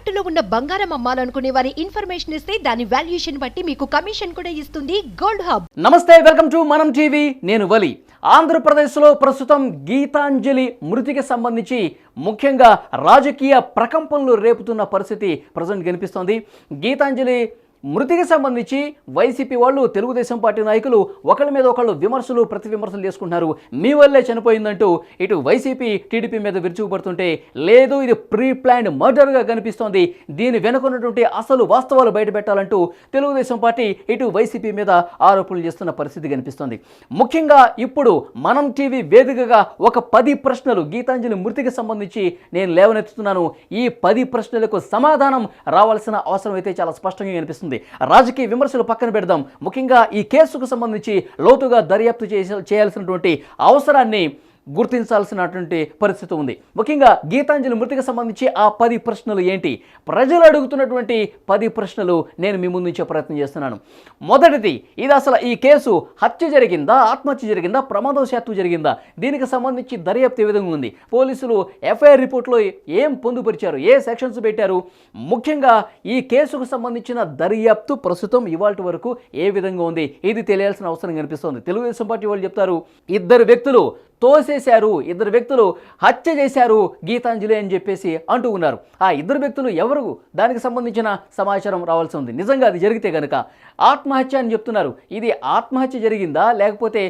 తాకట్టులో ఉన్న బంగారం అమ్మాలనుకునే వారి ఇన్ఫర్మేషన్ ఇస్తే దాని వాల్యుయేషన్ బట్టి మీకు కమిషన్ కూడా ఇస్తుంది గోల్డ్ హబ్. నమస్తే వెల్కమ్ టు మనం టీవీ. నేను వలి. ఆంధ్రప్రదేశ్లో ప్రస్తుతం గీతాంజలి మృతికి సంబంధించి ముఖ్యంగా రాజకీయ ప్రకంపనలు రేపుతున్న పరిస్థితి ప్రజెంట్ కనిపిస్తోంది. గీతాంజలి మృతికి సంబంధించి వైసీపీ వాళ్ళు తెలుగుదేశం పార్టీ నాయకులు ఒకళ్ళ మీద ఒకళ్ళు విమర్శలు ప్రతి విమర్శలు చేసుకుంటున్నారు. మీ వల్లే చనిపోయిందంటూ ఇటు వైసీపీ టీడీపీ మీద విరుచుకుపడుతుంటే లేదు ఇది ప్రీ ప్లాన్డ్ మర్డర్గా కనిపిస్తోంది. దీని వెనుకున్నటువంటి అసలు వాస్తవాలు బయటపెట్టాలంటూ తెలుగుదేశం పార్టీ ఇటు వైసీపీ మీద ఆరోపణలు చేస్తున్న పరిస్థితి కనిపిస్తోంది. ముఖ్యంగా ఇప్పుడు మనం టీవీ వేదికగా ఒక పది ప్రశ్నలు గీతాంజలి మృతికి సంబంధించి నేను లేవనెత్తుతున్నాను. ఈ పది ప్రశ్నలకు సమాధానం రావాల్సిన అవసరం అయితే చాలా స్పష్టంగా కనిపిస్తుంది. రాజకీయ విమర్శలు పక్కన పెడదాం. ముఖ్యంగా ఈ కేసుకు సంబంధించి లోతుగా దర్యాప్తు చేయాల్సినటువంటి అవసరాన్ని గుర్తించాల్సినటువంటి పరిస్థితి ఉంది. ముఖ్యంగా గీతాంజలి మృతికి సంబంధించి ఆ పది ప్రశ్నలు ఏంటి? ప్రజలు అడుగుతున్నటువంటి పది ప్రశ్నలు నేను మీ ముందుంచే ప్రయత్నం చేస్తున్నాను. మొదటిది ఇది అసలు ఈ కేసు హత్య జరిగిందా ఆత్మహత్య జరిగిందా ప్రమాదవశాత్తు జరిగిందా? దీనికి సంబంధించి దర్యాప్తు ఏ విధంగా ఉంది? పోలీసులు ఎఫ్ఐఆర్ రిపోర్ట్లో ఏం పొందుపరిచారు? ఏ సెక్షన్స్ పెట్టారు? ముఖ్యంగా ఈ కేసుకు సంబంధించిన దర్యాప్తు ప్రస్తుతం ఇవాళ వరకు ఏ విధంగా ఉంది? ఇది తెలియాల్సిన అవసరం కనిపిస్తోంది. తెలుగుదేశం పార్టీ వాళ్ళు చెప్తారు ఇద్దరు వ్యక్తులు తోసేశారు. ఇద్దరు వ్యక్తులు హత్య చేశారు గీతాంజలి అని చెప్పేసి అంటూ ఉన్నారు. ఆ ఇద్దరు వ్యక్తులు ఎవరు? దానికి సంబంధించిన సమాచారం రావాల్సి ఉంది. నిజంగా అది జరిగితే కనుక ఆత్మహత్య అని చెప్తున్నారు. ఇది ఆత్మహత్య జరిగిందా? లేకపోతే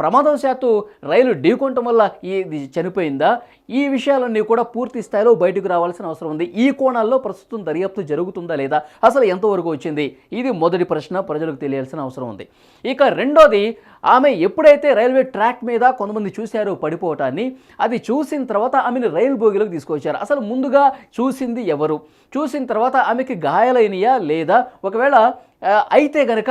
ప్రమాదవశాత్తు రైలు ఢీకొనటం వల్ల ఇది చనిపోయిందా? ఈ విషయాలన్నీ కూడా పూర్తి స్థాయిలో బయటకు రావాల్సిన అవసరం ఉంది. ఈ కోణాల్లో ప్రస్తుతం దర్యాప్తు జరుగుతుందా లేదా? అసలు ఎంతవరకు వచ్చింది? ఇది మొదటి ప్రశ్న ప్రజలకు తెలియాల్సిన అవసరం ఉంది. ఇక రెండోది ఆమె ఎప్పుడైతే రైల్వే ట్రాక్ మీద కొంతమంది చూసి చూశారు పడిపోవటాన్ని. అది చూసిన తర్వాత ఆమెను రైలు బోగిలోకి తీసుకొచ్చారు. అసలు ముందుగా చూసింది ఎవరు? చూసిన తర్వాత ఆమెకి గాయాలైనయా లేదా? ఒకవేళ అయితే కనుక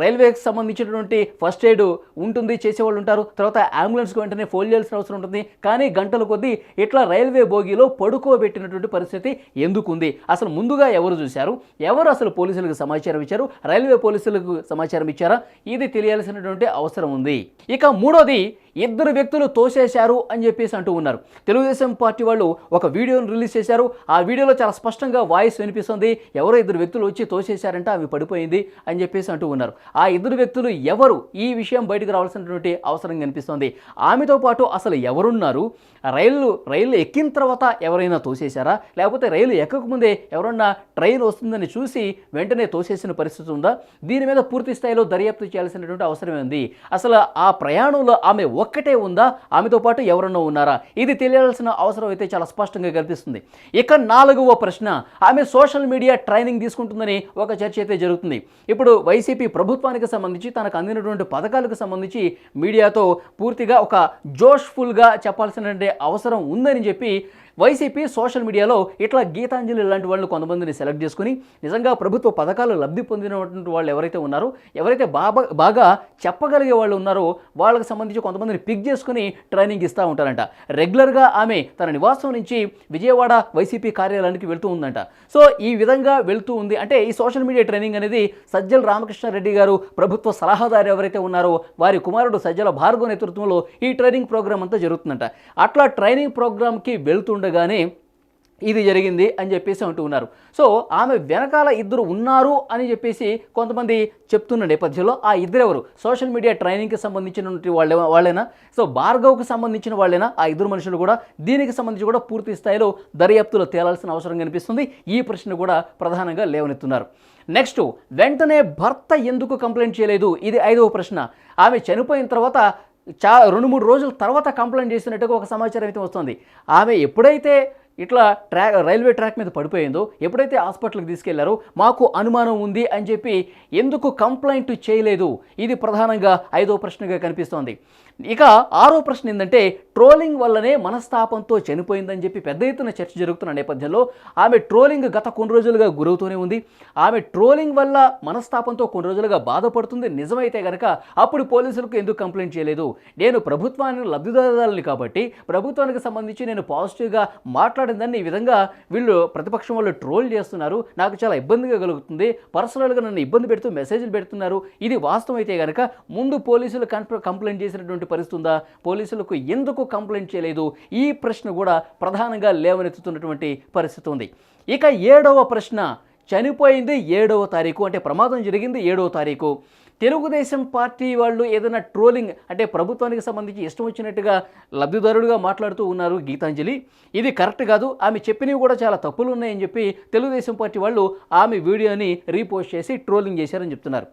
రైల్వేకి సంబంధించినటువంటి ఫస్ట్ ఎయిడ్ ఉంటుంది చేసేవాళ్ళు ఉంటారు. తర్వాత అంబులెన్స్కి వెంటనే ఫోన్ చేయాల్సిన అవసరం ఉంటుంది. కానీ గంటల కొద్దీ ఇట్లా రైల్వే బోగిలో పడుకోబెట్టినటువంటి పరిస్థితి ఎందుకుంది? అసలు ముందుగా ఎవరు చూశారు? ఎవరు అసలు పోలీసులకు సమాచారం ఇచ్చారు? రైల్వే పోలీసులకు సమాచారం ఇచ్చారా? ఇది తెలియాల్సినటువంటి అవసరం ఉంది. ఇక మూడోది ఇద్దరు వ్యక్తులు తోసేశారు అని చెప్పేసి అంటూ ఉన్నారు. తెలుగుదేశం పార్టీ వాళ్ళు ఒక వీడియోను రిలీజ్ చేశారు. ఆ వీడియోలో చాలా స్పష్టంగా వాయిస్ వినిపిస్తుంది. ఎవరో ఇద్దరు వ్యక్తులు వచ్చి తోసేశారంటే అవి పడిపోయింది. అని చెప్పేసి అంటూ ఉన్నారు. ఆ ఇద్దరు వ్యక్తులు ఎవరు? ఈ విషయం బయటకు రావాల్సినటువంటి అవసరం కనిపిస్తోంది. ఆమెతో పాటు అసలు ఎవరున్నారు? రైలు రైలు ఎక్కిన తర్వాత ఎవరైనా తోసేశారా? లేకపోతే రైలు ఎక్కకముందే ఎవరన్నా ట్రైన్ వస్తుందని చూసి వెంటనే తోసేసిన పరిస్థితి ఉందా? దీని మీద పూర్తి స్థాయిలో దర్యాప్తు చేయాల్సినటువంటి అవసరం ఉంది అసలు ఆ ప్రయాణంలో ఆమె ఒక్కటే ఉందా? ఆమెతో పాటు ఎవరన్నా ఉన్నారా? ఇది తెలియాల్సిన అవసరం అయితే చాలా స్పష్టంగా కనిపిస్తుంది. ఇక నాలుగవ ప్రశ్న ఆమె సోషల్ మీడియా ట్రైనింగ్ తీసుకుంటుందని ఒక చర్చ అయితే జరుగుతుంది. ఇప్పుడు వైసీపీ ప్రభుత్వానికి సంబంధించి తనకు అందినటువంటి పథకాలకు సంబంధించి మీడియాతో పూర్తిగా ఒక జోష్ఫుల్గా చెప్పాల్సినటువంటి అవసరం ఉందని చెప్పి వైసీపీ సోషల్ మీడియాలో ఇట్లా గీతాంజలి లాంటి వాళ్ళు కొంతమందిని సెలెక్ట్ చేసుకుని నిజంగా ప్రభుత్వ పథకాలు లబ్ధి పొందినటువంటి వాళ్ళు ఎవరైతే ఉన్నారో ఎవరైతే బాగా బాగా చెప్పగలిగే వాళ్ళు ఉన్నారో వాళ్ళకి సంబంధించి కొంతమందిని పిక్ చేసుకుని ట్రైనింగ్ ఇస్తూ ఉంటారంట. రెగ్యులర్గా ఆమె తన నివాసం నుంచి విజయవాడ వైసీపీ కార్యాలయానికి వెళ్తూ ఉందంట. సో ఈ విధంగా వెళ్తూ ఉంది. అంటే ఈ సోషల్ మీడియా ట్రైనింగ్ అనేది సజ్జల రామకృష్ణారెడ్డి గారు ప్రభుత్వ సలహాదారు ఎవరైతే ఉన్నారో వారి కుమారుడు సజ్జల భార్గవ నేతృత్వంలో ఈ ట్రైనింగ్ ప్రోగ్రామ్ అంతా జరుగుతుందంట. అట్లా ట్రైనింగ్ ప్రోగ్రామ్కి కానీ ఇది జరిగింది అని చెప్పేసి అంటూ ఉన్నారు. సో ఆమె వెనకాల ఇద్దరు ఉన్నారు అని చెప్పేసి కొంతమంది చెప్తున్న నేపథ్యంలో ఆ ఇద్దరెవరు? సోషల్ మీడియా ట్రైనింగ్కి సంబంధించినటువంటి వాళ్ళే వాళ్ళేనా? సో భార్గవ్కి సంబంధించిన వాళ్ళేనా? ఆ ఇద్దరు మనుషులు కూడా దీనికి సంబంధించి కూడా పూర్తి స్థాయిలో దర్యాప్తులో తేలాల్సిన అవసరం కనిపిస్తుంది. ఈ ప్రశ్న కూడా ప్రధానంగా లేవనెత్తున్నారు. నెక్స్ట్ వెంటనే భర్త ఎందుకు కంప్లైంట్ చేయలేదు? ఇది ఐదవ ప్రశ్న. ఆమె చనిపోయిన తర్వాత చా రెండు మూడు రోజుల తర్వాత కంప్లైంట్ చేసినట్టుగా ఒక సమాచారం అయితే వస్తుంది. ఆమె ఎప్పుడైతే ఇట్లా ట్రాక్ రైల్వే ట్రాక్ మీద పడిపోయిందో ఎప్పుడైతే హాస్పిటల్కి తీసుకెళ్ళారో మాకు అనుమానం ఉంది అని చెప్పి ఎందుకు కంప్లైంట్ చేయలేదు? ఇది ప్రధానంగా ఐదో ప్రశ్నగా కనిపిస్తోంది. ఇక ఆరో ప్రశ్న ఏంటంటే ట్రోలింగ్ వల్లనే మనస్తాపంతో చనిపోయిందని చెప్పి పెద్ద ఎత్తున చర్చ జరుగుతున్న నేపథ్యంలో ఆమె ట్రోలింగ్ గత కొన్ని రోజులుగా గురవుతూనే ఉంది. ఆమె ట్రోలింగ్ వల్ల మనస్తాపంతో కొన్ని రోజులుగా బాధపడుతుంది. నిజమైతే కనుక అప్పుడు పోలీసులకు ఎందుకు కంప్లైంట్ చేయలేదు? నేను ప్రభుత్వాన్ని లబ్ధిదారులని కాబట్టి ప్రభుత్వానికి సంబంధించి నేను పాజిటివ్గా మాట్లాడిందని ఈ విధంగా వీళ్ళు ప్రతిపక్షం వాళ్ళు ట్రోల్ చేస్తున్నారు. నాకు చాలా ఇబ్బందిగా కలుగుతుంది. పర్సనల్గా నన్ను ఇబ్బంది పెడుతూ మెసేజ్లు పెడుతున్నారు. ఇది వాస్తవం అయితే కనుక ముందు పోలీసులు కంప్లైంట్ చేసినటువంటి పరిస్తుందా పోలీసులకు ఎందుకు కంప్లైంట్ చేయలేదు? ఈ ప్రశ్న కూడా ప్రధానంగా లేవనెత్తుతున్నటువంటి పరిస్థితి ఉంది. ఇక ఏడవ ప్రశ్న చనిపోయింది ఏడవ తారీఖు అంటే ప్రమాదం జరిగింది ఏడవ తారీఖు. తెలుగుదేశం పార్టీ వాళ్ళు ఏదైనా ట్రోలింగ్ అంటే ప్రభుత్వానికి సంబంధించి ఇష్టం వచ్చినట్టుగా లబ్ధిదారుడుగా మాట్లాడుతూ ఉన్నారు గీతాంజలి. ఇది కరెక్ట్ కాదు ఆమె చెప్పినవి కూడా చాలా తప్పులు ఉన్నాయని చెప్పి తెలుగుదేశం పార్టీ వాళ్ళు ఆమె వీడియోని రీపోస్ట్ చేసి ట్రోలింగ్ చేశారని చెప్తున్నారు.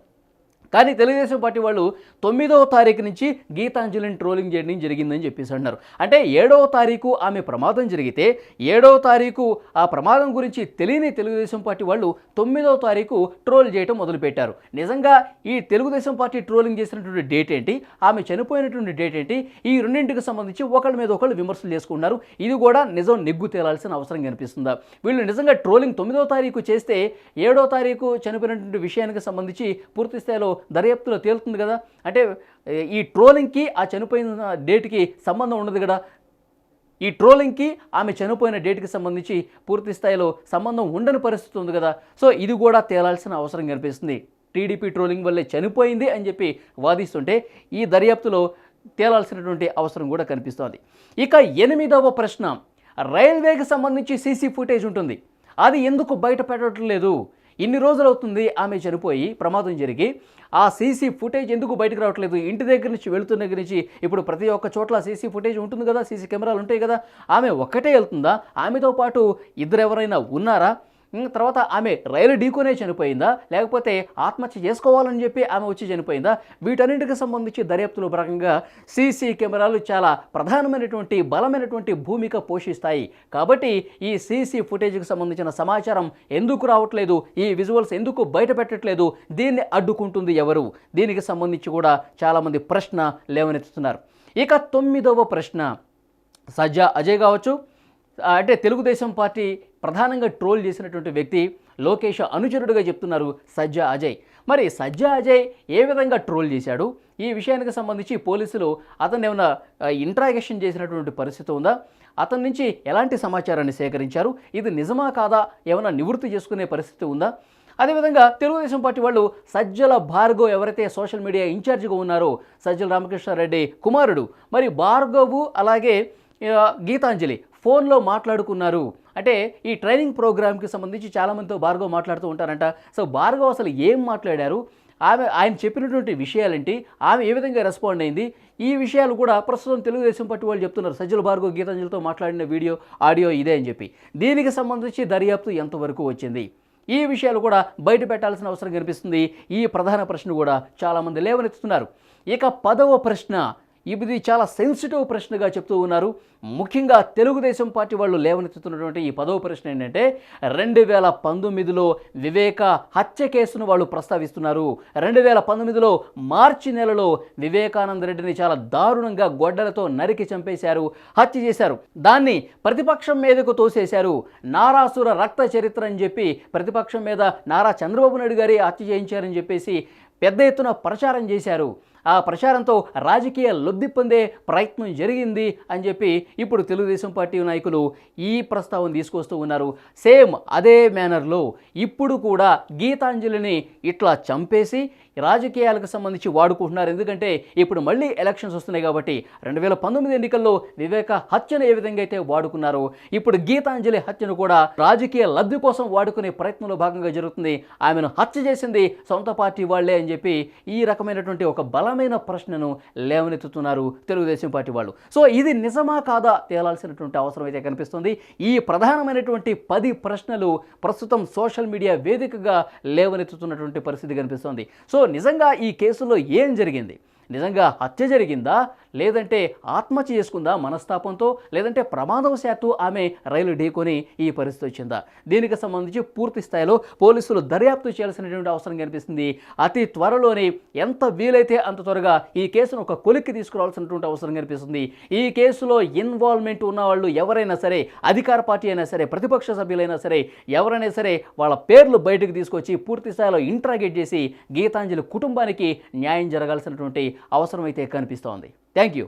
కానీ తెలుగుదేశం పార్టీ వాళ్ళు తొమ్మిదవ తారీఖు నుంచి గీతాంజలిని ట్రోలింగ్ చేయడం జరిగిందని చెప్పేసి అన్నారు. అంటే ఏడవ తారీఖు ఆమె ప్రమాదం జరిగితే ఏడవ తారీఖు ఆ ప్రమాదం గురించి తెలియని తెలుగుదేశం పార్టీ వాళ్ళు తొమ్మిదవ తారీఖు ట్రోల్ చేయడం మొదలుపెట్టారు. నిజంగా ఈ తెలుగుదేశం పార్టీ ట్రోలింగ్ చేసినటువంటి డేట్ ఏంటి? ఆమె చనిపోయినటువంటి డేట్ ఏంటి? ఈ రెండింటికి సంబంధించి ఒకళ్ళ మీద ఒకళ్ళు విమర్శలు చేసుకున్నారు ఇది కూడా నిజం నెగ్గు తేలాల్సిన అవసరం కనిపిస్తుందా? వీళ్ళు నిజంగా ట్రోలింగ్ తొమ్మిదవ తారీఖు చేస్తే ఏడో తారీఖు చనిపోయినటువంటి విషయానికి సంబంధించి పూర్తి స్థాయిలో దర్యాప్తులో తేలుతుంది కదా? అంటే ఈ ట్రోలింగ్కి ఆ చనిపోయిన డేట్కి సంబంధం ఉండదు కదా? ఈ ట్రోలింగ్కి ఆమె చనిపోయిన డేట్కి సంబంధించి పూర్తి స్థాయిలో సంబంధం ఉండని పరిస్థితి ఉంది కదా? సో ఇది కూడా తేలాల్సిన అవసరం కనిపిస్తుంది. టీడీపీ ట్రోలింగ్ వల్లే చనిపోయింది అని చెప్పి వాదిస్తుంటే ఈ దర్యాప్తులో తేలాల్సినటువంటి అవసరం కూడా కనిపిస్తోంది. ఇక ఎనిమిదవ ప్రశ్న. రైల్వేకి సంబంధించి సీసీ ఫుటేజ్ ఉంటుంది. అది ఎందుకు బయట పెట్టడం లేదు ఇన్ని రోజులు అవుతుంది ఆమె చనిపోయి ప్రమాదం జరిగి ఆ సీసీ ఫుటేజ్ ఎందుకు బయటకు రావట్లేదు? ఇంటి దగ్గర నుంచి వెళుతున్న దగ్గర నుంచి ఇప్పుడు ప్రతి ఒక్క చోట్ల సీసీ ఫుటేజ్ ఉంటుంది కదా సీసీ కెమెరాలు ఉంటాయి కదా ఆమె ఒక్కటే వెళ్తుందా? ఆమెతో పాటు ఇద్దరు ఎవరైనా ఉన్నారా? తర్వాత ఆమె రైలు ఢీకొనే చనిపోయిందా? లేకపోతే ఆత్మహత్య చేసుకోవాలని చెప్పి ఆమె వచ్చి చనిపోయిందా? వీటన్నిటికి సంబంధించి దర్యాప్తులో భాగంగా సీసీ కెమెరాలు చాలా ప్రధానమైనటువంటి బలమైనటువంటి భూమిక పోషిస్తాయి. కాబట్టి ఈ సీసీ ఫుటేజ్కి సంబంధించిన సమాచారం ఎందుకు రావట్లేదు? ఈ విజువల్స్ ఎందుకు బయట పెట్టట్లేదు దీన్ని అడ్డుకుంటుంది ఎవరు? దీనికి సంబంధించి కూడా చాలామంది ప్రశ్న లేవనెత్తుతున్నారు. ఇక తొమ్మిదవ ప్రశ్న. సజ్జా అజయ్ కావచ్చు. అంటే తెలుగుదేశం పార్టీ ప్రధానంగా ట్రోల్ చేసినటువంటి వ్యక్తి లోకేష్ అనుచరుడుగా చెప్తున్నారు సజ్జా అజయ్. మరి సజ్జా అజయ్ ఏ విధంగా ట్రోల్ చేశాడు? ఈ విషయానికి సంబంధించి పోలీసులు అతన్ని ఏమైనా ఇంట్రాగేషన్ చేసినటువంటి పరిస్థితి ఉందా? అతని నుంచి ఎలాంటి సమాచారాన్ని సేకరించారు? ఇది నిజమా కాదా? ఏమైనా నివృత్తి చేసుకునే పరిస్థితి ఉందా? అదేవిధంగా తెలుగుదేశం పార్టీ వాళ్ళు సజ్జల భార్గవ్ ఎవరైతే సోషల్ మీడియా ఇన్ఛార్జిగా ఉన్నారో సజ్జల రామకృష్ణారెడ్డి కుమారుడు మరి భార్గవు అలాగే గీతాంజలి ఫోన్లో మాట్లాడుకున్నారు. అంటే ఈ ట్రైనింగ్ ప్రోగ్రామ్కి సంబంధించి చాలామందితో భార్గవ్ మాట్లాడుతూ ఉంటారంట. సో భార్గవ్ అసలు ఏం మాట్లాడారు? ఆమె ఆయన చెప్పినటువంటి విషయాలేంటి? ఆమె ఏ విధంగా రెస్పాండ్ అయింది? ఈ విషయాలు కూడా ప్రస్తుతం తెలుగుదేశం పట్టు వాళ్ళు చెప్తున్నారు. సజ్జల భార్గవ గీతాంజలితో మాట్లాడిన వీడియో ఆడియో ఇదే అని చెప్పి. దీనికి సంబంధించి దర్యాప్తు ఎంతవరకు వచ్చింది? ఈ విషయాలు కూడా బయట పెట్టాల్సిన అవసరం కనిపిస్తుంది. ఈ ప్రధాన ప్రశ్న కూడా చాలామంది లేవనెత్తుతున్నారు. ఇక పదవ ప్రశ్న. ఇది చాలా సెన్సిటివ్ ప్రశ్నగా చెప్తూ ఉన్నారు. ముఖ్యంగా తెలుగుదేశం పార్టీ వాళ్ళు లేవనెత్తుతున్నటువంటి ఈ పదవ ప్రశ్న ఏంటంటే రెండు వేల పంతొమ్మిదిలో వివేక హత్య కేసును వాళ్ళు ప్రస్తావిస్తున్నారు. రెండు వేల పంతొమ్మిదిలో మార్చి నెలలో వివేకానంద రెడ్డిని చాలా దారుణంగా గొడ్డలతో నరికి చంపేశారు హత్య చేశారు. దాన్ని ప్రతిపక్షం మీదకు తోసేశారు. నారాసుర రక్త చరిత్ర అని చెప్పి ప్రతిపక్షం మీద నారా చంద్రబాబు నాయుడు గారి హత్య చేయించారని చెప్పేసి పెద్ద ఎత్తున ప్రచారం చేశారు. ఆ ప్రచారంతో రాజకీయ లబ్ధి పొందే ప్రయత్నం జరిగింది అని చెప్పి ఇప్పుడు తెలుగుదేశం పార్టీ నాయకులు ఈ ప్రస్తావన తీసుకొస్తూ ఉన్నారు. సేమ్ అదే మేనర్లో ఇప్పుడు కూడా గీతాంజలిని ఇట్లా చంపేసి రాజకీయాలకు సంబంధించి వాడుకుంటున్నారు. ఎందుకంటే ఇప్పుడు మళ్ళీ ఎలక్షన్స్ వస్తున్నాయి కాబట్టి రెండు వేల పంతొమ్మిది ఎన్నికల్లో వివేక హత్యను ఏ విధంగా అయితే వాడుకున్నారో ఇప్పుడు గీతాంజలి హత్యను కూడా రాజకీయ లబ్ధి కోసం వాడుకునే ప్రయత్నంలో భాగంగా జరుగుతుంది. ఆమెను హత్య చేసింది సొంత పార్టీ వాళ్ళే అని చెప్పి ఈ రకమైనటువంటి ఒక బలమైన ప్రశ్నను లేవనెత్తుతున్నారు తెలుగుదేశం పార్టీ వాళ్ళు. సో ఇది నిజమా కాదా తేలాల్సినటువంటి అవసరం అయితే కనిపిస్తుంది. ఈ ప్రధానమైనటువంటి పది ప్రశ్నలు ప్రస్తుతం సోషల్ మీడియా వేదికగా లేవనెత్తుతున్నటువంటి పరిస్థితి కనిపిస్తుంది. సో నిజంగా ఈ కేసులో ఏం జరిగింది? నిజంగా హత్య జరిగిందా? లేదంటే ఆత్మహత్య చేసుకుందా మనస్తాపంతో? లేదంటే ప్రమాదవశాత్తు ఆమె రైలు ఢీకొని ఈ పరిస్థితి వచ్చిందా? దీనికి సంబంధించి పూర్తి స్థాయిలో పోలీసులు దర్యాప్తు చేయాల్సినటువంటి అవసరం కనిపిస్తుంది. అతి త్వరలోనే ఎంత వీలైతే అంత త్వరగా ఈ కేసును ఒక కొలిక్కి తీసుకురావాల్సినటువంటి అవసరం కనిపిస్తుంది. ఈ కేసులో ఇన్వాల్వ్మెంట్ ఉన్న వాళ్ళు ఎవరైనా సరే అధికార పార్టీ అయినా సరే ప్రతిపక్ష సభ్యులైనా సరే ఎవరైనా సరే వాళ్ళ పేర్లు బయటకు తీసుకొచ్చి పూర్తి స్థాయిలో ఇంట్రాగేట్ చేసి గీతాంజలి కుటుంబానికి న్యాయం జరగాల్సినటువంటి అవసరం అయితే కనిపిస్తోంది. Thank you